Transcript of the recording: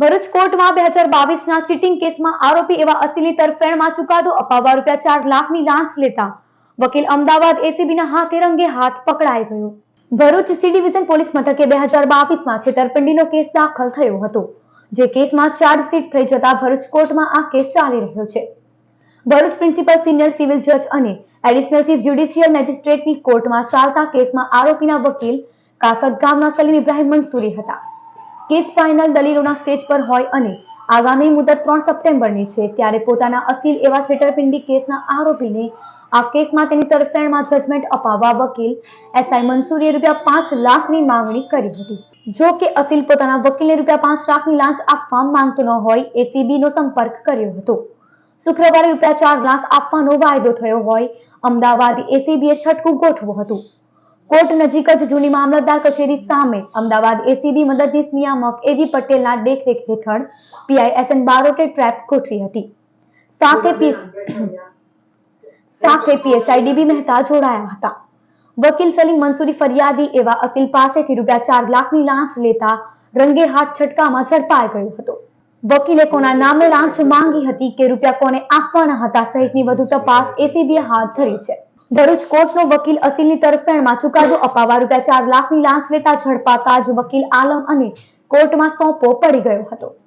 ભરૂચ કોર્ટમાં બે હજાર બાવીસના ચીટિંગ કેસમાં આરોપી એવા અસીલી તરફેણમાં ચુકાદો અપાવવા રૂપિયા ચાર લાખની લાંચ લેતા વકીલ અમદાવાદ એસીબીના હાથે રંગે હાથ પકડાઈ ગયો. ભરૂચ સી ડિવિઝન પોલીસ મથકે બે હજાર બાવીસમાં છેતરપિંડીનો કેસ દાખલ થયો હતો, જે કેસમાં ચાર્જશીટ થઈ જતા ભરૂચ કોર્ટમાં આ કેસ ચાલી રહ્યો છે. ભરૂચ પ્રિન્સિપલ સિનિયર સિવિલ જજ અને એડિશનલ ચીફ જ્યુડિશિયલ મેજિસ્ટ્રેટની કોર્ટમાં ચાલતા કેસમાં આરોપીના વકીલ કાસદ ગામના સલીમ ઇબ્રાહિમ મંસૂરી હતા. કેસ ફાઇનલ દલીલોના સ્ટેજ પર હોય અને આગામી મુદત ત્રણ સપ્ટેમ્બરની છે, ત્યારે પોતાના અસીલ એવા છેતરપિંડી કેસના આરોપીને આ કેસમાં તેની તરફેણમાં જજમેન્ટ અપાવવા વકીલ એસઆઈ મનસુરીએ રૂપિયા પાંચ લાખની માંગણી કરી હતી. જો કે અસીલ પોતાના વકીલને રૂપિયા પાંચ લાખની લાંચ આપવા માંગતો ન હોય એસીબી નો સંપર્ક કર્યો હતો. શુક્રવારે રૂપિયા ચાર લાખ આપવાનો વાયદો થયો હોય, અમદાવાદ એસીબીએ છટકું ગોઠવું હતું. કોર્ટ નજીક જ જૂની મામલતદાર કચેરી સામે અમદાવાદ એસીબી મદદનીશ નિયામક એવી પટેલના દેખરેખ હેઠળ પીઆઈ એસ એન બારોટે ટ્રેપ ગોઠવી હતી. સાથે સાથે પીએસઆઈ ડીબી મહેતા જોડાયા હતા. વકીલ સલીમ મંસૂરી ફરિયાદી એવા અસીલ પાસેથી રૂપિયા ચાર લાખની લાંચ લેતા રંગે હાથ છટકામાં ઝડપાઈ ગયો હતો. વકીલે કોના નામે લાંચ માંગી હતી કે રૂપિયા કોને આપવાના હતા સહિતની વધુ તપાસ એસીબીએ હાથ ધરી છે. ભરૂચ કોર્ટનો વકીલ અસીલની તરફેણમાં ચુકાદો અપાવવા રૂપિયા ચાર લાખની લાંચ લેતા ઝડપાતા જ વકીલ આલમ અને કોર્ટમાં સોંપો પડી ગયો હતો.